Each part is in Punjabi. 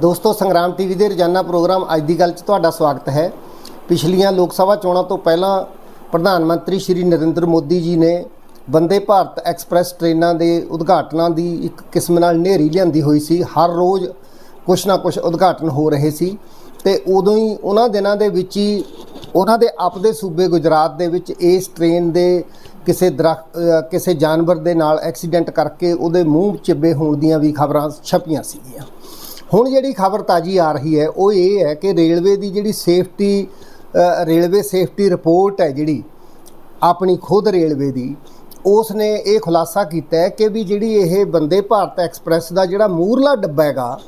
ਦੋਸਤੋ, ਸੰਗਰਾਮ ਟੀਵੀ ਦੇ ਰੋਜ਼ਾਨਾ ਪ੍ਰੋਗਰਾਮ ਅੱਜ ਦੀ ਗੱਲ 'ਚ ਤੁਹਾਡਾ ਸਵਾਗਤ ਹੈ। ਪਿਛਲੀਆਂ ਲੋਕ ਸਭਾ ਚੋਣਾਂ ਤੋਂ ਪਹਿਲਾਂ ਪ੍ਰਧਾਨ ਮੰਤਰੀ ਸ਼੍ਰੀ ਨਰਿੰਦਰ ਮੋਦੀ ਜੀ ਨੇ ਵੰਦੇ ਭਾਰਤ ਐਕਸਪ੍ਰੈਸ ਟ੍ਰੇਨਾਂ ਦੇ ਉਦਘਾਟਨਾਂ ਦੀ ਇੱਕ ਕਿਸਮ ਨਾਲ ਨੇਰੀ ਲਿਆਂਦੀ ਹੋਈ ਸੀ। ਹਰ ਰੋਜ਼ ਕੁਛ ਨਾ ਕੁਛ ਉਦਘਾਟਨ ਹੋ ਰਹੇ ਸੀ ਤੇ ਉਦੋਂ ਹੀ ਉਹਨਾਂ ਦਿਨਾਂ ਦੇ ਵਿੱਚ ਹੀ ਉਹਨਾਂ ਦੇ ਆਪਦੇ ਸੂਬੇ ਗੁਜਰਾਤ ਦੇ ਵਿੱਚ ਇਸ ਟ੍ਰੇਨ ਦੇ ਕਿਸੇ ਦਰਖਤ ਕਿਸੇ ਜਾਨਵਰ ਦੇ ਨਾਲ ਐਕਸੀਡੈਂਟ ਕਰਕੇ ਉਹਦੇ ਮੂੰਹ ਚਿੱਬੇ ਹੋਣ ਦੀਆਂ ਵੀ ਖਬਰਾਂ ਛਪੀਆਂ ਸੀਗੀਆਂ। ਹੁਣ ਜਿਹੜੀ ਖਬਰ ਤਾਜੀ ਆ ਰਹੀ ਹੈ, ਉਹ ਇਹ ਹੈ ਕਿ ਰੇਲਵੇ ਦੀ ਜਿਹੜੀ ਸੇਫਟੀ ਰੇਲਵੇ ਸੇਫਟੀ ਰਿਪੋਰਟ ਹੈ ਜਿਹੜੀ, ਆਪਣੀ ਖੁਦ ਰੇਲਵੇ ਦੀ ਉਸ ਨੇ ਇਹ ਖੁਲਾਸਾ ਕੀਤਾ ਹੈ ਕਿ ਵੀ ਜਿਹੜੀ ਇਹ ਬੰਦੇ ਭਾਰਤ ਐਕਸਪ੍ਰੈਸ ਦਾ ਜਿਹੜਾ ਮੂਰਲਾ ਡੱਬਾ ਹੈਗਾ,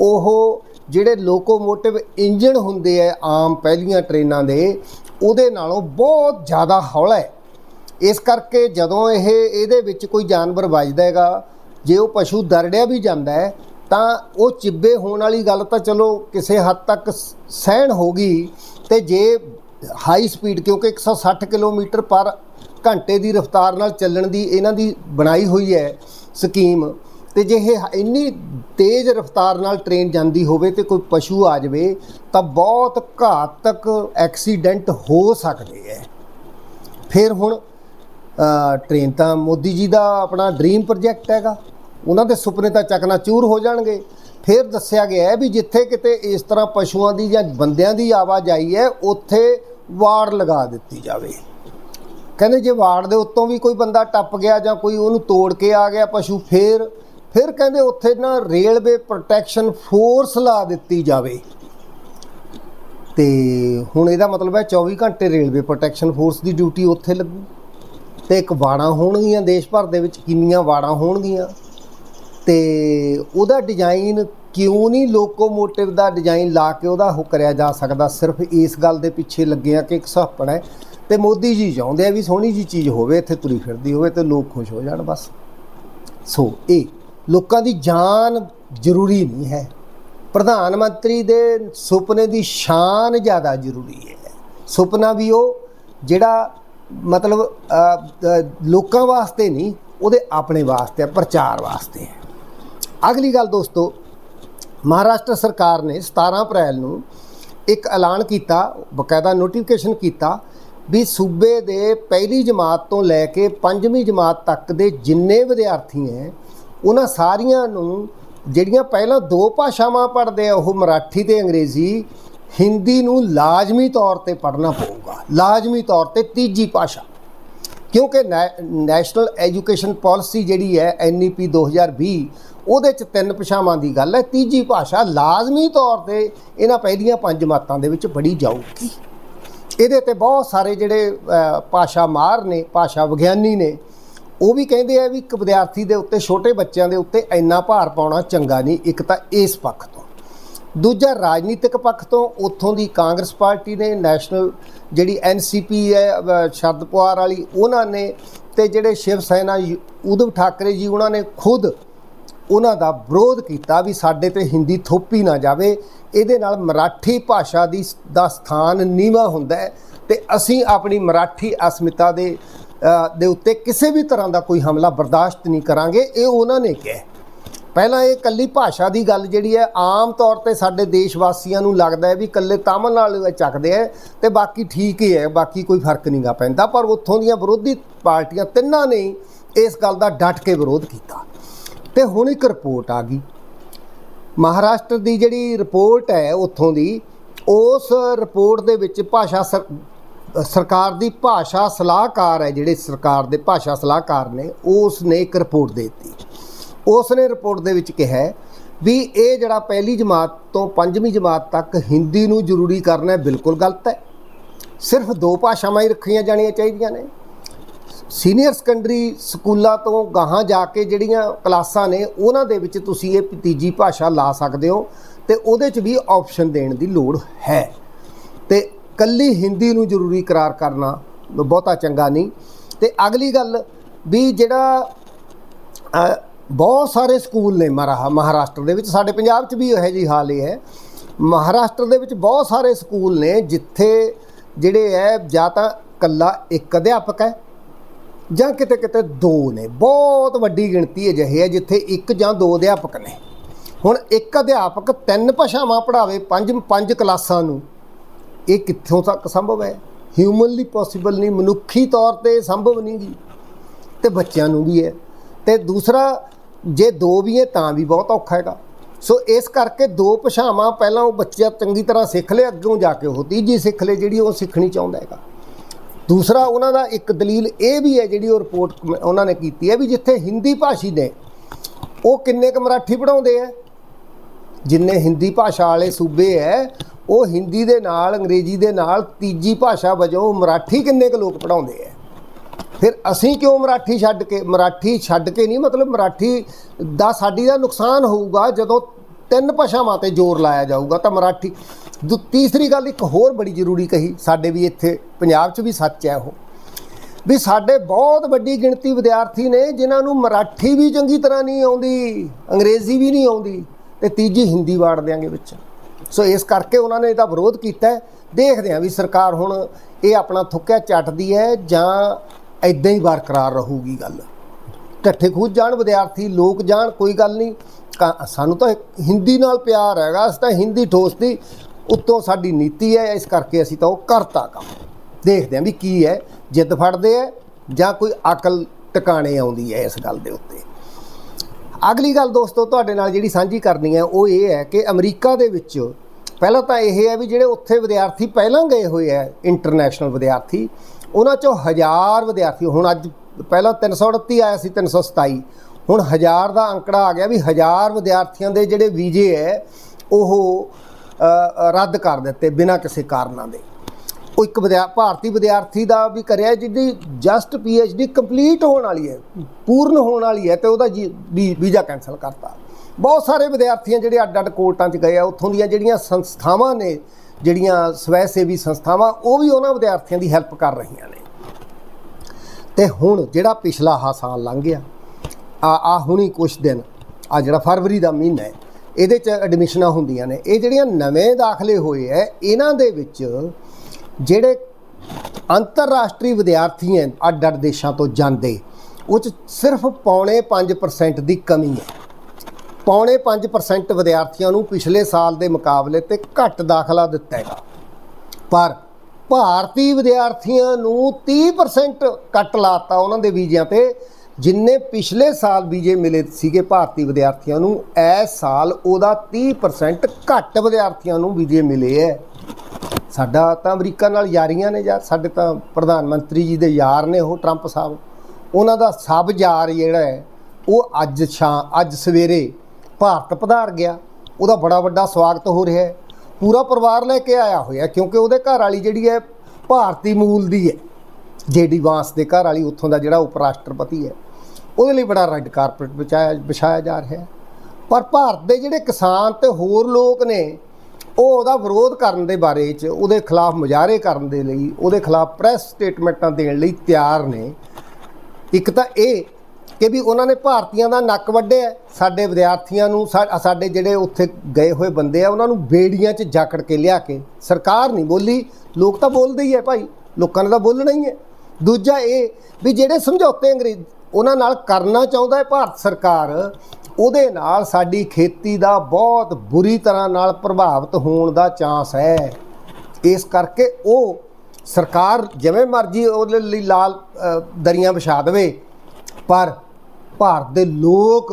ਉਹ ਜਿਹੜੇ ਲੋਕੋਮੋਟਿਵ ਇੰਜਨ ਹੁੰਦੇ ਆ, ਆਮ ਪਹਿਲੀਆਂ ਟ੍ਰੇਨਾਂ ਦੇ, ਉਹਦੇ ਨਾਲੋਂ ਬਹੁਤ ਜ਼ਿਆਦਾ ਹੌਲਾ ਹੈ। ਇਸ ਕਰਕੇ ਜਦੋਂ ਇਹ, ਇਹਦੇ ਵਿੱਚ ਕੋਈ ਜਾਨਵਰ ਵੱਜਦਾ ਹੈਗਾ, ਜੇ ਉਹ ਪਸ਼ੂ ਦਰੜਿਆ ਵੀ ਜਾਂਦਾ ਹੈ ਤਾਂ ਉਹ ਚਿੱਬੇ ਹੋਣ ਵਾਲੀ ਗੱਲ ਤਾਂ ਚਲੋ ਕਿਸੇ ਹੱਦ ਤੱਕ ਸਹਿਣ ਹੋ ਗਈ ਤੇ ਜੇ ਹਾਈ ਸਪੀਡ ਕਿਉਂਕਿ 160 ਕਿਲੋਮੀਟਰ ਪਰ ਘੰਟੇ ਦੀ ਰਫ਼ਤਾਰ ਨਾਲ ਚੱਲਣ ਦੀ ਇਹਨਾਂ ਦੀ ਬਣਾਈ ਹੋਈ ਹੈ ਸਕੀਮ, ਤੇ ਜੇ ਇਹ ਇੰਨੀ ਤੇਜ਼ ਰਫ਼ਤਾਰ ਨਾਲ ਟ੍ਰੇਨ ਜਾਂਦੀ ਹੋਵੇ ਤੇ ਕੋਈ ਪਸ਼ੂ ਆ ਜਾਵੇ ਤਾਂ ਬਹੁਤ ਘਾਤਕ ਐਕਸੀਡੈਂਟ ਹੋ ਸਕਦੇ ਹੈ। ਫਿਰ ਹੁਣ ਟ੍ਰੇਨ ਤਾਂ ਮੋਦੀ ਜੀ ਦਾ ਆਪਣਾ ਡ੍ਰੀਮ ਪ੍ਰੋਜੈਕਟ ਹੈਗਾ। ਉਹਨਾਂ ਦੇ ਸੁਪਨੇ ਤਾਂ ਚੱਕਣਾ ਚੂਰ ਹੋ ਜਾਣਗੇ। ਫਿਰ ਦੱਸਿਆ ਗਿਆ ਹੈ ਵੀ ਜਿੱਥੇ ਕਿਤੇ ਇਸ ਤਰ੍ਹਾਂ ਪਸ਼ੂਆਂ ਦੀ ਜਾਂ ਬੰਦਿਆਂ ਦੀ ਆਵਾਜਾਈ ਹੈ, ਉੱਥੇ ਵਾੜ ਲਗਾ ਦਿੱਤੀ ਜਾਵੇ। ਕਹਿੰਦੇ ਜੇ ਵਾੜ ਦੇ ਉੱਤੋਂ ਵੀ ਕੋਈ ਬੰਦਾ ਟੱਪ ਗਿਆ ਜਾਂ ਕੋਈ ਉਹਨੂੰ ਤੋੜ ਕੇ ਆ ਗਿਆ ਪਸ਼ੂ, ਫੇਰ, ਫਿਰ ਕਹਿੰਦੇ ਉੱਥੇ ਨਾ ਰੇਲਵੇ ਪ੍ਰੋਟੈਕਸ਼ਨ ਫੋਰਸ ਲਾ ਦਿੱਤੀ ਜਾਵੇ। ਤੇ ਹੁਣ ਇਹਦਾ ਮਤਲਬ ਹੈ 24 ਘੰਟੇ ਰੇਲਵੇ ਪ੍ਰੋਟੈਕਸ਼ਨ ਫੋਰਸ ਦੀ ਡਿਊਟੀ ਉੱਥੇ ਲੱਗੂ। ਤੇ ਇੱਕ ਵਾੜਾਂ ਹੋਣਗੀਆਂ ਦੇਸ਼ ਭਰ ਦੇ ਵਿੱਚ, ਕਿੰਨੀਆਂ ਵਾੜਾਂ ਹੋਣਗੀਆਂ? ਤੇ ਉਹਦਾ ਡਿਜ਼ਾਈਨ ਕਿਉਂ ਨਹੀਂ ਲੋਕੋਮੋਟਿਵ ਦਾ ਡਿਜ਼ਾਈਨ ਲਾ ਕੇ ਉਹਦਾ ਉਹ ਕਰਿਆ ਜਾ ਸਕਦਾ? ਸਿਰਫ ਇਸ ਗੱਲ ਦੇ ਪਿੱਛੇ ਲੱਗੇ ਆ ਕਿ ਇੱਕ ਸੁਹੱਪਣ ਹੈ ਤੇ ਮੋਦੀ ਜੀ ਚਾਹੁੰਦੇ ਆ ਵੀ ਸੋਹਣੀ ਜੀ ਚੀਜ਼ ਹੋਵੇ, ਇੱਥੇ ਤੁਰੀ ਫਿਰਦੀ ਹੋਵੇ ਤੇ ਲੋਕ ਖੁਸ਼ ਹੋ ਜਾਣ ਬਸ। ਸੋ ਇਹ ਲੋਕਾਂ ਦੀ ਜਾਨ ਜ਼ਰੂਰੀ ਨਹੀਂ ਹੈ। ਪ੍ਰਧਾਨ ਮੰਤਰੀ ਦੇ ਸੁਪਨੇ ਦੀ ਸ਼ਾਨ ਜ਼ਿਆਦਾ ਜ਼ਰੂਰੀ ਹੈ। ਸੁਪਨਾ ਵੀ ਉਹ ਜਿਹੜਾ ਮਤਲਬ ਲੋਕਾਂ ਵਾਸਤੇ ਨਹੀਂ, ਉਹਦੇ ਆਪਣੇ ਵਾਸਤੇ ਪ੍ਰਚਾਰ ਵਾਸਤੇ ਹੈ ਅਗਲੀ ਗੱਲ ਦੋਸਤੋ, ਮਹਾਰਾਸ਼ਟਰ ਸਰਕਾਰ ਨੇ 17 ਅਪ੍ਰੈਲ ਨੂੰ ਇੱਕ ਐਲਾਨ ਕੀਤਾ, ਬਕਾਇਦਾ ਨੋਟੀਫਿਕੇਸ਼ਨ ਕੀਤਾ ਵੀ ਸੂਬੇ ਦੇ ਪਹਿਲੀ ਜਮਾਤ ਤੋਂ ਲੈ ਕੇ ਪੰਜਵੀਂ ਜਮਾਤ ਤੱਕ ਦੇ ਜਿੰਨੇ ਵਿਦਿਆਰਥੀ ਹੈ, ਉਹਨਾਂ ਸਾਰੀਆਂ ਨੂੰ ਜਿਹੜੀਆਂ ਪਹਿਲਾਂ ਦੋ ਭਾਸ਼ਾਵਾਂ ਪੜ੍ਹਦੇ ਆ, ਉਹ ਮਰਾਠੀ ਤੇ ਅੰਗਰੇਜ਼ੀ, ਹਿੰਦੀ ਨੂੰ ਲਾਜ਼ਮੀ ਤੌਰ ਤੇ ਪੜ੍ਹਨਾ ਪਊਗਾ। ਲਾਜ਼ਮੀ ਤੌਰ ਤੇ ਤੀਜੀ ਭਾਸ਼ਾ। ਕਿਉਂਕਿ ਨੈ- ਨੈਸ਼ਨਲ ਐਜੂਕੇਸ਼ਨ ਪਾਲਿਸੀ ਜਿਹੜੀ ਹੈ ਐਨਈਪੀ 2020 ਉਹਦੇ ਚ ਤਿੰਨ ਭਾਸ਼ਾਵਾਂ ਦੀ ਗੱਲ ਹੈ। ਤੀਜੀ ਭਾਸ਼ਾ ਲਾਜ਼ਮੀ ਤੌਰ ਤੇ ਇਹਨਾਂ ਪਹਿਲੀਆਂ ਪੰਜ ਮਾਤਾਂ ਦੇ ਵਿੱਚ ਪੜ੍ਹੀ ਜਾਊਗੀ। ਇਹਦੇ ਤੇ ਬਹੁਤ ਸਾਰੇ ਜਿਹੜੇ ਭਾਸ਼ਾ ਮਾਰ ਨੇ, ਭਾਸ਼ਾ ਵਿਗਿਆਨੀ ਨੇ, ਉਹ ਵੀ ਕਹਿੰਦੇ ਆ ਵੀ ਇੱਕ ਵਿਦਿਆਰਥੀ ਦੇ ਉੱਤੇ, ਛੋਟੇ ਬੱਚਿਆਂ ਦੇ ਉੱਤੇ ਇੰਨਾ ਭਾਰ ਪਾਉਣਾ ਚੰਗਾ ਨਹੀਂ, ਇੱਕ ਤਾਂ ਇਸ ਪੱਖ ਤੋਂ। ਦੂਜਾ ਰਾਜਨੀਤਿਕ ਪੱਖ ਤੋਂ, ਉੱਥੋਂ ਦੀ ਕਾਂਗਰਸ ਪਾਰਟੀ ਨੇ, ਨੈਸ਼ਨਲ ਜਿਹੜੀ ਐਨਸੀਪੀ ਹੈ ਸ਼ਰਦ ਪਵਾਰ ਵਾਲੀ, ਉਹਨਾਂ ਨੇ ਤੇ ਜਿਹੜੇ ਸ਼ਿਵ ਸੈਨਾ, ਯੂ- ਉਧਵ ਠਾਕਰੇ ਜੀ, ਉਹਨਾਂ ਨੇ ਖੁਦ ਉਹਨਾਂ ਦਾ ਵਿਰੋਧ ਕੀਤਾ ਵੀ ਸਾਡੇ ਤੇ ਹਿੰਦੀ ਥੋਪੀ ਨਾ ਜਾਵੇ। ਇਹਦੇ ਨਾਲ ਮਰਾਠੀ ਭਾਸ਼ਾ ਦੀ ਸ- ਦਾ ਸਥਾਨ ਨੀਵਾ ਹੁੰਦਾ ਹੈ ਤੇ ਅਸੀਂ ਆਪਣੀ ਮਰਾਠੀ ਅਸਮਿਤਾ ਦੇ ਦੇ ਉੱਤੇ ਕਿਸੇ ਵੀ ਤਰ੍ਹਾਂ ਦਾ ਕੋਈ ਹਮਲਾ ਬਰਦਾਸ਼ਤ ਨਹੀਂ ਕਰਾਂਗੇ, ਇਹ ਉਹਨਾਂ ਨੇ ਕਿਹਾ ਪਹਿਲਾਂ ਇਹ ਕੱਲੀ ਭਾਸ਼ਾ ਦੀ ਗੱਲ ਜਿਹੜੀ ਹੈ, ਆਮ ਤੌਰ ਤੇ ਸਾਡੇ ਦੇਸ਼ ਵਾਸੀਆਂ ਨੂੰ ਲੱਗਦਾ ਹੈ ਵੀ ਕੱਲੇ ਤਾਮਿਲ ਨਾਲ ਚੱਕਦੇ ਹੈ ਤੇ ਬਾਕੀ ਠੀਕ ਹੀ ਹੈ, ਬਾਕੀ ਕੋਈ ਫ਼ਰਕ ਨਹੀਂਗਾ ਪੈਂਦਾ, ਪਰ ਉੱਥੋਂ ਦੀਆਂ ਵਿਰੋਧੀ ਪਾਰਟੀਆਂ ਤਿੰਨਾਂ ਨੇ ਇਸ ਗੱਲ ਦਾ ਡਟ ਕੇ ਵਿਰੋਧ ਕੀਤਾ। ਤੇ ਹੁਣ ਇੱਕ ਰਿਪੋਰਟ ਆ ਗਈ। ਮਹਾਰਾਸ਼ਟਰ ਦੀ ਜਿਹੜੀ ਰਿਪੋਰਟ ਹੈ ਉੱਥੋਂ ਦੀ, ਉਸ ਰਿਪੋਰਟ ਦੇ ਵਿੱਚ ਭਾਸ਼ਾ ਸਰ- ਸਰਕਾਰ ਦੀ ਭਾਸ਼ਾ ਸਲਾਹਕਾਰ ਹੈ, ਜਿਹੜੇ ਸਰਕਾਰ ਦੇ ਭਾਸ਼ਾ ਸਲਾਹਕਾਰ ਨੇ, ਉਸ ਨੇ ਇੱਕ ਰਿਪੋਰਟ ਦੇ ਦਿੱਤੀ। ਉਸ ਨੇ ਰਿਪੋਰਟ ਦੇ ਵਿੱਚ ਕਿਹਾ ਵੀ ਇਹ ਜਿਹੜਾ ਪਹਿਲੀ ਜਮਾਤ ਤੋਂ ਪੰਜਵੀਂ ਜਮਾਤ ਤੱਕ ਹਿੰਦੀ ਨੂੰ ਜ਼ਰੂਰੀ ਕਰਨਾ ਬਿਲਕੁਲ ਗਲਤ ਹੈ। ਸਿਰਫ ਦੋ ਭਾਸ਼ਾਵਾਂ ਹੀ ਰੱਖੀਆਂ ਜਾਣੀਆਂ ਚਾਹੀਦੀਆਂ ਨੇ। ਸੀਨੀਅਰ ਸੈਕੰਡਰੀ ਸਕੂਲਾਂ ਤੋਂ ਗਾਹਾਂ ਜਾ ਕੇ ਜਿਹੜੀਆਂ ਕਲਾਸਾਂ ਨੇ, ਉਹਨਾਂ ਦੇ ਵਿੱਚ ਤੁਸੀਂ ਇਹ ਤੀਜੀ ਭਾਸ਼ਾ ਲਾ ਸਕਦੇ ਹੋ ਤੇ ਉਹਦੇ 'ਚ ਵੀ ਆਪਸ਼ਨ ਦੇਣ ਦੀ ਲੋੜ ਹੈ। ਤੇ ਕੱਲੀ ਹਿੰਦੀ ਨੂੰ ਜ਼ਰੂਰੀ ਕਰਾਰ ਕਰਨਾ ਬਹੁਤਾ ਚੰਗਾ ਨਹੀਂ। ਤੇ ਅਗਲੀ ਗੱਲ ਵੀ ਜਿਹੜਾ ਬਹੁਤ ਸਾਰੇ ਸਕੂਲ ਨੇ ਮਰਾ ਮਹਾਰਾਸ਼ਟਰ ਦੇ ਵਿੱਚ, ਸਾਡੇ ਪੰਜਾਬ 'ਚ ਵੀ ਇਹੋ ਜਿਹੀ ਹਾਲ ਹੀ ਹੈ। ਮਹਾਰਾਸ਼ਟਰ ਦੇ ਵਿੱਚ ਬਹੁਤ ਸਾਰੇ ਸਕੂਲ ਨੇ ਜਿੱਥੇ ਜਿਹੜੇ ਹੈ ਜਾਂ ਤਾਂ ਕੱਲਾ ਇੱਕ ਅਧਿਆਪਕ ਹੈ ਜਾਂ ਕਿਤੇ ਕਿਤੇ ਦੋ ਨੇ। ਬਹੁਤ ਵੱਡੀ ਗਿਣਤੀ ਅਜਿਹੇ ਹੈ ਜਿੱਥੇ ਇੱਕ ਜਾਂ ਦੋ ਅਧਿਆਪਕ ਨੇ। ਹੁਣ ਇੱਕ ਅਧਿਆਪਕ ਤਿੰਨ ਭਾਸ਼ਾਵਾਂ ਪੜ੍ਹਾਵੇ ਪੰਜ ਪੰਜ ਕਲਾਸਾਂ ਨੂੰ, ਇਹ ਕਿੱਥੋਂ ਤੱਕ ਸੰਭਵ ਹੈ? ਹਿਊਮਨਲੀ ਪੋਸੀਬਲ ਨਹੀਂ, ਮਨੁੱਖੀ ਤੌਰ ਤੇ ਸੰਭਵ ਨਹੀਂ ਗੀ ਤੇ ਬੱਚਿਆਂ ਨੂੰ ਵੀ ਹੈ। ਤੇ ਦੂਸਰਾ, ਜੇ ਦੋ ਵੀ ਹੈ ਤਾਂ ਵੀ ਬਹੁਤ ਔਖਾ ਹੈਗਾ। ਸੋ ਇਸ ਕਰਕੇ ਦੋ ਭਾਸ਼ਾਵਾਂ ਪਹਿਲਾਂ ਉਹ ਬੱਚਾ ਚੰਗੀ ਤਰ੍ਹਾਂ ਸਿੱਖ ਲੇ, ਅੱਗੋਂ ਜਾ ਕੇ ਉਹ ਤੀਜੀ ਸਿੱਖ ਲੇ ਜਿਹੜੀ ਉਹ ਸਿੱਖਣੀ ਚਾਹੁੰਦਾ ਹੈਗਾ। ਦੂਸਰਾ ਉਹਨਾਂ ਦਾ ਇੱਕ ਦਲੀਲ ਇਹ ਵੀ ਹੈ ਜਿਹੜੀ ਉਹ ਰਿਪੋਰਟ ਉਹਨਾਂ ਨੇ ਕੀਤੀ ਹੈ ਵੀ ਜਿੱਥੇ ਹਿੰਦੀ ਭਾਸ਼ੀ ਨੇ, ਉਹ ਕਿੰਨੇ ਕੁ ਮਰਾਠੀ ਪੜਾਉਂਦੇ ਆ? ਜਿੰਨੇ ਹਿੰਦੀ ਭਾਸ਼ਾ ਵਾਲੇ ਸੂਬੇ ਹੈ ਉਹ ਹਿੰਦੀ ਦੇ ਨਾਲ, ਅੰਗਰੇਜ਼ੀ ਦੇ ਨਾਲ ਤੀਜੀ ਭਾਸ਼ਾ ਵਜੋਂ ਮਰਾਠੀ ਕਿੰਨੇ ਕੁ ਲੋਕ ਪੜਾਉਂਦੇ ਆ ਫਿਰ ਅਸੀਂ ਕਿਉਂ ਮਰਾਠੀ ਛੱਡ ਕੇ ਮਰਾਠੀ ਛੱਡ ਕੇ ਨਹੀਂ, ਮਤਲਬ ਮਰਾਠੀ ਦਾ ਸਾਡੀ ਦਾ ਨੁਕਸਾਨ ਹੋਊਗਾ ਜਦੋਂ ਤਿੰਨ ਭਾਸ਼ਾਵਾਂ ਤੇ ਜ਼ੋਰ ਲਾਇਆ ਜਾਊਗਾ ਤਾਂ ਮਰਾਠੀ। ਦੂ ਤੀਸਰੀ ਗੱਲ ਇੱਕ ਹੋਰ ਬੜੀ ਜ਼ਰੂਰੀ ਕਹੀ, ਸਾਡੇ ਵੀ ਇੱਥੇ, ਪੰਜਾਬ 'ਚ ਵੀ ਸੱਚ ਹੈ ਉਹ। ਵੀ ਸਾਡੇ ਬਹੁਤ ਵੱਡੀ ਗਿਣਤੀ ਵਿਦਿਆਰਥੀ ਨੇ ਜਿਨ੍ਹਾਂ ਨੂੰ ਮਰਾਠੀ ਵੀ ਚੰਗੀ ਤਰ੍ਹਾਂ ਨਹੀਂ ਆਉਂਦੀ, ਅੰਗਰੇਜ਼ੀ ਵੀ ਨਹੀਂ ਆਉਂਦੀ ਤੇ ਤੀਜੀ ਹਿੰਦੀ ਵਾੜ ਦਿਆਂਗੇ ਵਿੱਚ। ਸੋ ਇਸ ਕਰਕੇ ਉਹਨਾਂ ਨੇ ਇਹਦਾ ਵਿਰੋਧ ਕੀਤਾ ਹੈ। ਦੇਖਦੇ ਹਾਂ ਵੀ ਸਰਕਾਰ ਹੁਣ ਇਹ ਆਪਣਾ ਥੁੱਕਿਆ ਚੱਟਦੀ ਹੈ ਜਾਂ ਐਦਾਂ ਹੀ ਬਰਕਰਾਰ ਰਹੂਗੀ ਗੱਲ। ਇਕੱਠੇ ਖੂਜ ਜਾਣ, ਵਿਦਿਆਰਥੀ ਲੋਕ ਜਾਣ, ਕੋਈ ਗੱਲ ਨਹੀਂ। ਸਾਨੂੰ ਤਾਂ ਹਿੰਦੀ ਨਾਲ ਪਿਆਰ ਹੈਗਾ, ਅਸੀਂ ਤਾਂ ਹਿੰਦੀ ਠੋਸਦੀ ਉੱਤੋਂ ਸਾਡੀ ਨੀਤੀ ਹੈ, ਇਸ ਕਰਕੇ ਅਸੀਂ ਤਾਂ ਉਹ ਕਰਤਾ ਕੰਮ। ਦੇਖਦੇ ਹਾਂ ਵੀ ਕੀ ਹੈ, ਜਿੱਦ ਫੜਦੇ ਆ ਜਾਂ ਕੋਈ ਅਕਲ ਟਿਕਾਣੇ ਆਉਂਦੀ ਹੈ ਇਸ ਗੱਲ ਦੇ ਉੱਤੇ। ਅਗਲੀ ਗੱਲ ਦੋਸਤੋ, ਤੁਹਾਡੇ ਨਾਲ ਜਿਹੜੀ ਸਾਂਝੀ ਕਰਨੀ ਹੈ, ਉਹ ਇਹ ਹੈ ਕਿ ਅਮਰੀਕਾ ਦੇ ਵਿੱਚ ਪਹਿਲਾਂ ਤਾਂ ਇਹ ਹੈ ਵੀ ਜਿਹੜੇ ਉੱਥੇ ਵਿਦਿਆਰਥੀ ਪਹਿਲਾਂ ਗਏ ਹੋਏ ਆ ਇੰਟਰਨੈਸ਼ਨਲ ਵਿਦਿਆਰਥੀ, ਉਹਨਾਂ ਚੋਂ ਹਜ਼ਾਰ ਵਿਦਿਆਰਥੀ, ਹੁਣ ਅੱਜ ਪਹਿਲਾਂ 338 ਆਇਆ ਸੀ 327 ਹੁਣ ਹਜ਼ਾਰ ਦਾ ਅੰਕੜਾ ਆ ਗਿਆ ਵੀ ਹਜ਼ਾਰ ਵਿਦਿਆਰਥੀਆਂ ਦੇ ਜਿਹੜੇ ਵੀਜ਼ੇ ਹੈ ਉਹ ਰੱਦ ਕਰ ਦਿੱਤੇ ਬਿਨਾਂ ਕਿਸੇ ਕਾਰਨਾਂ ਦੇ। ਉਹ ਇੱਕ ਵਿਦਿਆ, ਭਾਰਤੀ ਵਿਦਿਆਰਥੀ ਦਾ ਵੀ ਕਰਿਆ ਜਿਹਦੀ ਜਸਟ ਡੀ ਕੰਪਲੀਟ ਹੋਣ ਵਾਲੀ ਹੈ ਪੂਰਨ ਹੋਣ ਵਾਲੀ ਹੈ ਤੇ ਉਹਦਾ ਜੀ- ਵੀ- ਵੀਜ਼ਾ ਕੈਨਸਲ ਕਰਤਾ। ਬਹੁਤ ਸਾਰੇ ਵਿਦਿਆਰਥੀਆਂ ਜਿਹੜੇ ਅੱਡ ਅੱਡ ਕੋਰਟਾਂ 'ਚ ਗਏ ਆ, ਉੱਥੋਂ ਦੀਆਂ ਜਿਹੜੀਆਂ ਸੰਸਥਾਵਾਂ ਨੇ, ਜਿਹੜੀਆਂ ਸਵੈ ਸੇਵੀ ਸੰਸਥਾਵਾਂ, ਉਹ ਵੀ ਉਹਨਾਂ ਵਿਦਿਆਰਥੀਆਂ ਦੀ ਹੈਲਪ ਕਰ ਰਹੀਆਂ ਨੇ। ਤੇ ਹੁਣ ਜਿਹੜਾ ਪਿਛਲਾ ਹਾ ਸਾਲ ਲੰਘ ਗਿਆ ਆ ਆ ਹੁਣੀ ਕੁਛ ਦਿਨ, ਆ ਜਿਹੜਾ ਫਰਵਰੀ ਦਾ ਮਹੀਨਾ ਹੈ, ਇਹਦੇ ਚ ਐਡਮਿਸ਼ਨਾਂ ਹੁੰਦੀਆਂ ਨੇ। ਇਹ ਜਿਹੜੀਆਂ ਨਵੇਂ ਦਾਖਲੇ ਹੋਏ ਐ, ਇਹਨਾਂ ਦੇ ਵਿੱਚ ਜਿਹੜੇ ਅੰਤਰਰਾਸ਼ਟਰੀ ਵਿਦਿਆਰਥੀ ਐ ਅੱਡ ਅੱਡ ਦੇਸ਼ਾਂ ਤੋਂ ਜਾਂਦੇ, ਉਹ ਚ ਸਿਰਫ ਪੌਣੇ 5% ਦੀ ਕਮੀ ਹੈ ਪੌਣੇ 5% ਵਿਦਿਆਰਥੀਆਂ ਨੂੰ ਪਿਛਲੇ ਸਾਲ ਦੇ ਮੁਕਾਬਲੇ ਤੇ ਘੱਟ ਦਾਖਲਾ ਦਿੱਤਾ ਹੈਗਾ। ਪਰ ਭਾਰਤੀ ਵਿਦਿਆਰਥੀਆਂ ਨੂੰ 30% ਕੱਟ ਲਾਤਾ ਉਹਨਾਂ ਦੇ ਵੀਜ਼ਿਆਂ ਤੇ ਜਿੰਨੇ ਪਿਛਲੇ ਸਾਲ ਵੀਜ਼ੇ ਮਿਲੇ ਸੀਗੇ ਭਾਰਤੀ ਵਿਦਿਆਰਥੀਆਂ ਨੂੰ ਇਸ ਸਾਲ ਉਹਦਾ 30% ਘੱਟ ਵਿਦਿਆਰਥੀਆਂ ਨੂੰ ਵੀਜ਼ੇ ਮਿਲੇ ਐ। ਸਾਡਾ ਤਾਂ ਅਮਰੀਕਾ ਨਾਲ ਯਾਰੀਆਂ ਨੇ ਯਾਰ, ਸਾਡੇ ਤਾਂ ਪ੍ਰਧਾਨ ਮੰਤਰੀ ਜੀ ਦੇ ਯਾਰ ਨੇ ਉਹ, ਟਰੰਪ ਸਾਹਿਬ। ਉਹਨਾਂ ਦਾ ਸਭ ਯਾਰ ਜਿਹੜਾ ਹੈ ਉਹ ਅੱਜ ਸ਼ਾਂ ਅੱਜ ਸਵੇਰੇ ਭਾਰਤ ਪਧਾਰ ਗਿਆ। ਉਹਦਾ ਬੜਾ ਵੱਡਾ ਸਵਾਗਤ ਹੋ ਰਿਹਾ ਹੈ ਪੂਰਾ ਪਰਿਵਾਰ ਲੈ ਕੇ ਆਇਆ ਹੋਇਆ, ਕਿਉਂਕਿ ਉਹਦੇ ਘਰ ਵਾਲੀ ਜਿਹੜੀ ਹੈ ਭਾਰਤੀ ਮੂਲ ਦੀ ਹੈ ਜੇਡੀ ਵਾਂਸ ਦੇ ਘਰ ਵਾਲੀ ਉੱਥੋਂ ਦਾ ਜਿਹੜਾ ਉਪ ਰਾਸ਼ਟਰਪਤੀ ਹੈ ਉਹਦੇ ਲਈ ਬੜਾ ਰੈੱਡ ਕਾਰਪਟ ਵਿਛਾਇਆ ਵਿਛਾਇਆ ਜਾ ਰਿਹਾ ਹੈ। ਪਰ ਭਾਰਤ ਦੇ ਜਿਹੜੇ ਕਿਸਾਨ ਤੇ ਹੋਰ ਲੋਕ ਨੇ, ਉਹ ਉਹਦਾ ਵਿਰੋਧ ਕਰਨ ਦੇ ਬਾਰੇ ਚ, ਉਹਦੇ ਖਿਲਾਫ ਮੁਜ਼ਾਹਰੇ ਕਰਨ ਦੇ ਲਈ, ਉਹਦੇ ਖਿਲਾਫ ਪ੍ਰੈਸ ਸਟੇਟਮੈਂਟਾਂ ਦੇਣ ਲਈ ਤਿਆਰ ਨੇ। ਇੱਕ ਤਾਂ ਇਹ ਕਿ ਵੀ ਉਹਨਾਂ ਨੇ ਭਾਰਤੀਆਂ ਦਾ ਨੱਕ ਵੱਢਿਆ, ਸਾਡੇ ਵਿਦਿਆਰਥੀਆਂ ਨੂੰ ਸਾਡੇ ਜਿਹੜੇ ਉੱਥੇ ਗਏ ਹੋਏ ਬੰਦੇ ਆ, ਉਹਨਾਂ ਨੂੰ ਬੇੜੀਆਂ 'ਚ ਜਾਕੜ ਕੇ ਲਿਆ ਕੇ। ਸਰਕਾਰ ਨਹੀਂ ਬੋਲੀ, ਲੋਕ ਤਾਂ ਬੋਲਦੇ ਹੀ ਹੈ ਭਾਈ, ਲੋਕਾਂ ਨੇ ਤਾਂ ਬੋਲਣਾ ਹੀ ਹੈ। ਦੂਜਾ ਇਹ ਵੀ ਜਿਹੜੇ ਸਮਝੌਤੇ ਅੰਗਰੇਜ਼ ਉਹਨਾਂ ਨਾਲ ਕਰਨਾ ਚਾਹੁੰਦਾ ਹੈ ਭਾਰਤ ਸਰਕਾਰ, ਉਹਦੇ ਨਾਲ ਸਾਡੀ ਖੇਤੀ ਦਾ ਬਹੁਤ ਬੁਰੀ ਤਰ੍ਹਾਂ ਨਾਲ ਪ੍ਰਭਾਵਿਤ ਹੋਣ ਦਾ ਚਾਂਸ ਹੈ। ਇਸ ਕਰਕੇ ਉਹ ਸਰਕਾਰ ਜਿਵੇਂ ਮਰਜ਼ੀ ਉਹਦੇ ਲਈ ਲਾਲ ਦਰੀਆਂ ਵਿਛਾ ਦੇਵੇ, ਪਰ ਭਾਰਤ ਦੇ ਲੋਕ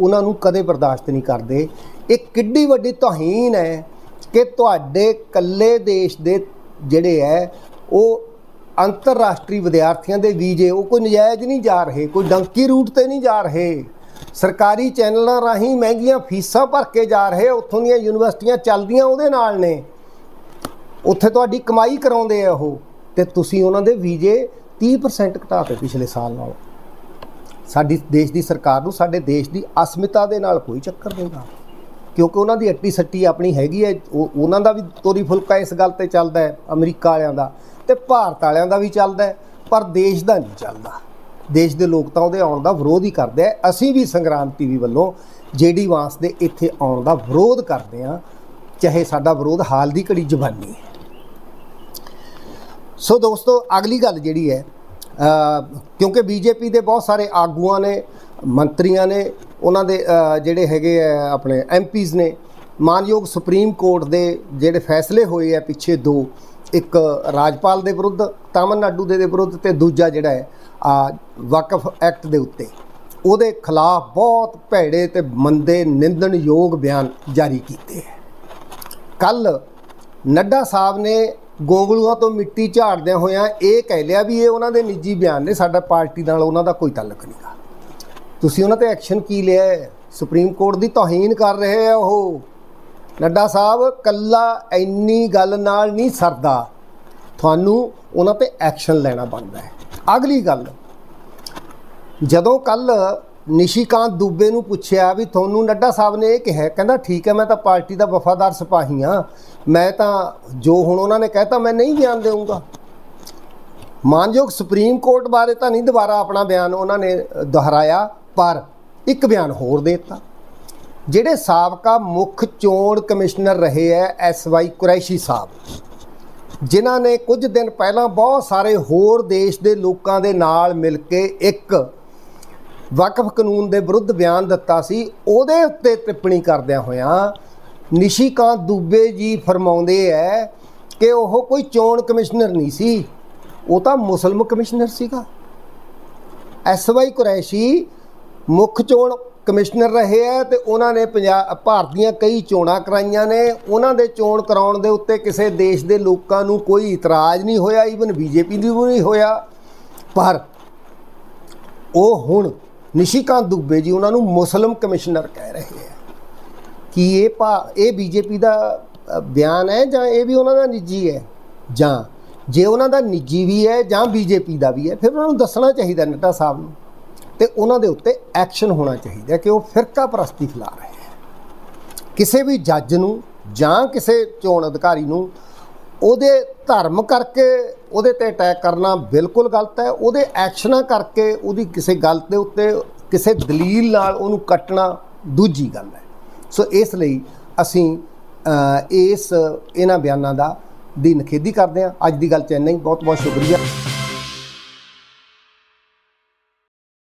ਉਹਨਾਂ ਨੂੰ ਕਦੇ ਬਰਦਾਸ਼ਤ ਨਹੀਂ ਕਰਦੇ। ਇਹ ਕਿੱਡੀ ਵੱਡੀ ਤੋਹੀਨ ਹੈ ਕਿ ਤੁਹਾਡੇ ਕੱਲੇ ਦੇਸ਼ ਦੇ ਜਿਹੜੇ ਹੈ, ਉਹ ਅੰਤਰਰਾਸ਼ਟਰੀ ਵਿਦਿਆਰਥੀਆਂ ਦੇ ਵੀਜ਼ੇ, ਉਹ ਕੋਈ ਨਜਾਇਜ਼ ਨਹੀਂ ਜਾ ਰਹੇ, ਕੋਈ ਡੰਕੀ ਰੂਟ ਤੇ ਨਹੀਂ ਜਾ ਰਹੇ। ਸਰਕਾਰੀ ਚੈਨਲਾਂ ਰਾਹੀਂ ਮਹਿੰਗੀਆਂ ਫੀਸਾਂ ਭਰ ਕੇ ਜਾ ਰਹੇ, ਉੱਥੋਂ ਦੀਆਂ ਯੂਨੀਵਰਸਿਟੀਆਂ ਚੱਲਦੀਆਂ ਉਹਦੇ ਨਾਲ ਨੇ। ਉੱਥੇ ਤੁਹਾਡੀ ਕਮਾਈ ਕਰਾਉਂਦੇ ਆ ਉਹ, ਤੇ ਤੁਸੀਂ ਉਹਨਾਂ ਦੇ ਵੀਜ਼ੇ 30% ਘਟਾਤੇ ਪਿਛਲੇ ਸਾਲ ਨਾਲੋਂ। ਸਾਡੀ ਦੇਸ਼ ਦੀ ਸਰਕਾਰ ਨੂੰ, ਸਾਡੇ ਦੇਸ਼ ਦੀ ਅਸਮਿਤਾ ਦੇ ਨਾਲ ਕੋਈ ਚੱਕਰ ਨਹੀਂਗਾ ਕਿਉਂਕਿ ਉਹਨਾਂ ਦੀ ਅੱਟੀ ਸੱਟੀ ਆਪਣੀ ਹੈਗੀ ਹੈ ਉਹ ਉਹਨਾਂ ਦਾ ਵੀ ਤੋਰੀ ਫੁਲਕਾ ਇਸ ਗੱਲ ਤੇ ਚੱਲਦਾ ਹੈ ਅਮਰੀਕਾ ਵਾਲਿਆਂ ਦਾ ਤੇ ਭਾਰਤ ਵਾਲਿਆਂ ਦਾ ਵੀ ਚੱਲਦਾ ਹੈ ਪਰ ਦੇਸ਼ ਦਾ ਨਹੀਂ ਚੱਲਦਾ। ਦੇਸ਼ ਦੇ ਲੋਕ ਤਾਂ ਉਹਦੇ ਆਉਣ ਦਾ ਵਿਰੋਧ ਹੀ ਕਰਦੇ ਆ ਅਸੀਂ ਵੀ ਸੰਗਰਾਮ ਟੀਵੀ ਵੱਲੋਂ ਜੇਡੀ ਵਾਂਸ ਦੇ ਇੱਥੇ ਆਉਣ ਦਾ ਵਿਰੋਧ ਕਰਦੇ ਆ ਚਾਹੇ ਸਾਡਾ ਵਿਰੋਧ ਹਾਲ ਦੀ ਘੜੀ ਜ਼ਬਾਨੀ ਹੈ ਸੋ ਦੋਸਤੋ ਅਗਲੀ ਗੱਲ ਜਿਹੜੀ ਹੈ ਅ, ਕਿਉਂਕਿ ਬੀਜੇਪੀ ਦੇ ਬਹੁਤ ਸਾਰੇ ਆਗੂਆਂ ਨੇ ਮੰਤਰੀਆਂ ਨੇ ਉਹਨਾਂ ਦੇ ਜਿਹੜੇ ਹੈਗੇ ਆ ਆਪਣੇ ਐਮਪੀਜ਼ ਨੇ, ਮਾਨਯੋਗ ਸੁਪਰੀਮ ਕੋਰਟ ਦੇ ਜਿਹੜੇ ਫੈਸਲੇ ਹੋਏ ਆ ਪਿੱਛੇ ਦੋ, ਇੱਕ ਰਾਜਪਾਲ ਦੇ ਵਿਰੁੱਧ ਤਾਮਿਲਨਾਡੂ ਦੇ ਦੇ ਵਿਰੁੱਧ ਤੇ ਦੂਜਾ ਜਿਹੜਾ ਹੈ, ਆ, ਵਕਫ ਐਕਟ ਦੇ ਉੱਤੇ। ਉਹਦੇ ਖਿਲਾਫ ਬਹੁਤ ਭੈੜੇ ਤੇ ਮੰਦੇ ਨਿੰਦਣਯੋਗ ਬਿਆਨ ਜਾਰੀ ਕੀਤੇ ਹੈ। ਕੱਲ ਨੱਡਾ ਸਾਹਿਬ ਨੇ ਗੋਂਗਲੂਆਂ ਤੋਂ ਮਿੱਟੀ ਝਾੜਦਿਆਂ ਹੋਇਆਂ ਇਹ ਕਹਿ ਲਿਆ ਵੀ ਇਹ ਉਹਨਾਂ ਦੇ ਨਿੱਜੀ ਬਿਆਨ ਨੇ, ਸਾਡਾ ਪਾਰਟੀ ਨਾਲ ਉਹਨਾਂ ਦਾ ਕੋਈ ਤਾਲੁਕ ਨਹੀਂਗਾ ਤੁਸੀਂ ਉਹਨਾਂ ਤੇ ਐਕਸ਼ਨ ਕੀ ਲਿਆ ਹੈ? ਸੁਪਰੀਮ ਕੋਰਟ ਦੀ ਤੋਹੀਨ ਕਰ ਰਹੇ ਆ ਉਹ। ਨੱਡਾ ਸਾਹਿਬ, ਕੱਲਾ ਇੰਨੀ ਗੱਲ ਨਾਲ ਨਹੀਂ ਸਰਦਾ। ਤੁਹਾਨੂੰ ਉਹਨਾਂ ਤੇ ਐਕਸ਼ਨ ਲੈਣਾ ਬਣਦਾ ਹੈ। ਅਗਲੀ ਗੱਲ, ਜਦੋਂ ਕੱਲ ਨਿਸ਼ੀਕਾਂਤ ਦੁਬੇ ਨੂੰ ਪੁੱਛਿਆ ਵੀ ਤੁਹਾਨੂੰ ਨੱਡਾ ਸਾਹਿਬ ਨੇ ਇਹ ਕਿਹਾ, ਕਹਿੰਦਾ, ਠੀਕ ਹੈ, ਮੈਂ ਤਾਂ ਪਾਰਟੀ ਦਾ ਵਫਾਦਾਰ ਸਿਪਾਹੀ ਹਾਂ। ਮੈਂ ਤਾਂ ਜੋ ਹੁਣ ਉਹਨਾਂ ਨੇ ਕਹਿਤਾ, ਮੈਂ ਨਹੀਂ ਬਿਆਨ ਦੇਵਾਂਗਾ ਮਾਨਯੋਗ ਸੁਪਰੀਮ ਕੋਰਟ ਬਾਰੇ ਤਾਂ ਨਹੀਂ ਦੁਬਾਰਾ ਆਪਣਾ ਬਿਆਨ ਉਹਨਾਂ ਨੇ ਦੁਹਰਾਇਆ। ਪਰ ਇੱਕ ਬਿਆਨ ਹੋਰ ਦੇ ਦਿੱਤਾ। ਜਿਹੜੇ ਸਾਬਕਾ ਮੁੱਖ ਚੋਣ ਕਮਿਸ਼ਨਰ ਰਹੇ ਐ, ਐਸ ਵਾਈ ਕੁਰੈਸ਼ੀ ਸਾਹਿਬ, ਜਿਨ੍ਹਾਂ ਨੇ ਕੁਝ ਦਿਨ ਪਹਿਲਾਂ ਬਹੁਤ ਸਾਰੇ ਹੋਰ ਦੇਸ਼ ਦੇ ਲੋਕਾਂ ਦੇ ਨਾਲ ਮਿਲ ਕੇ ਇੱਕ ਵਕਫ ਕਾਨੂੰਨ ਦੇ ਵਿਰੁੱਧ ਬਿਆਨ ਦਿੱਤਾ ਸੀ, ਉਹਦੇ ਉੱਤੇ ਟਿੱਪਣੀ ਕਰਦਿਆਂ ਹੋਇਆਂ ਨਿਸ਼ੀਕਾਂਤ ਦੂਬੇ ਜੀ ਫਰਮਾਉਂਦੇ ਐ ਕਿ ਉਹ ਕੋਈ ਚੋਣ ਕਮਿਸ਼ਨਰ ਨਹੀਂ ਸੀ, ਉਹ ਤਾਂ ਮੁਸਲਮ ਕਮਿਸ਼ਨਰ ਸੀਗਾ। ਐਸ ਵਾਈ ਕੁਰੈਸ਼ੀ ਮੁੱਖ ਚੋਣ ਕਮਿਸ਼ਨਰ ਰਹੇ ਆ ਤੇ ਉਹਨਾਂ ਨੇ ਪੰਜਾਬ ਭਾਰਤ ਦੀਆਂ ਕਈ ਚੋਣਾਂ ਕਰਾਈਆਂ ਨੇ। ਉਹਨਾਂ ਦੇ ਚੋਣ ਕਰਾਉਣ ਦੇ ਉੱਤੇ ਕਿਸੇ ਦੇਸ਼ ਦੇ ਲੋਕਾਂ ਨੂੰ ਕੋਈ ਇਤਰਾਜ਼ ਨਹੀਂ ਹੋਇਆ ਈਵਨ ਬੀਜੇਪੀ ਨੂੰ ਵੀ ਨਹੀਂ ਹੋਇਆ। ਪਰ ਉਹ ਹੁਣ ਨਿਸ਼ੀਕਾਂਤ ਦੁੱਬੇ ਜੀ, ਉਹਨਾਂ ਨੂੰ ਮੁਸਲਮ ਕਮਿਸ਼ਨਰ ਕਹਿ ਰਹੇ ਆ ਕਿ ਇਹ ਭਾ ਇਹ ਬੀਜੇਪੀ ਦਾ ਬਿਆਨ ਹੈ ਜਾਂ ਇਹ ਵੀ ਉਹਨਾਂ ਦਾ ਨਿੱਜੀ ਹੈ? ਜਾਂ ਜੇ ਉਹਨਾਂ ਦਾ ਨਿੱਜੀ ਵੀ ਹੈ ਜਾਂ ਬੀਜੇਪੀ ਦਾ ਵੀ ਹੈ, ਫਿਰ ਉਹਨਾਂ ਨੂੰ ਦੱਸਣਾ ਚਾਹੀਦਾ ਨੱਡਾ ਸਾਹਿਬ ਨੂੰ। ਤੇ ਉਹਨਾਂ ਦੇ ਉੱਤੇ ਐਕਸ਼ਨ ਹੋਣਾ ਚਾਹੀਦਾ ਕਿ ਉਹ ਫਿਰਕਾ ਪ੍ਰਸਤੀ ਫੈਲਾ ਰਹੇ ਕਿਸੇ ਵੀ ਜੱਜ ਨੂੰ ਜਾਂ ਕਿਸੇ ਚੋਣ ਅਧਿਕਾਰੀ ਨੂੰ ਉਹਦੇ ਧਰਮ ਕਰਕੇ ਉਹਦੇ ਤੇ ਅਟੈਕ ਕਰਨਾ ਬਿਲਕੁਲ ਗਲਤ ਹੈ। ਉਹਦੇ ਐਕਸ਼ਨਾਂ ਕਰਕੇ ਉਹਦੀ ਕਿਸੇ ਗੱਲ ਦੇ ਉੱਤੇ ਕਿਸੇ ਦਲੀਲ ਨਾਲ ਉਹਨੂੰ ਕੱਟਣਾ ਦੂਜੀ ਗੱਲ ਹੈ। ਸੋ ਇਸ ਲਈ ਅਸੀਂ ਇਸ ਇਹਨਾਂ ਬਿਆਨਾਂ ਦਾ ਦੀ ਨਿਖੇਧੀ ਕਰਦੇ ਹਾਂ। ਅੱਜ ਦੀ ਗੱਲ ਚ ਇੰਨਾ ਹੀ। ਬਹੁਤ ਬਹੁਤ ਸ਼ੁਕਰੀਆ।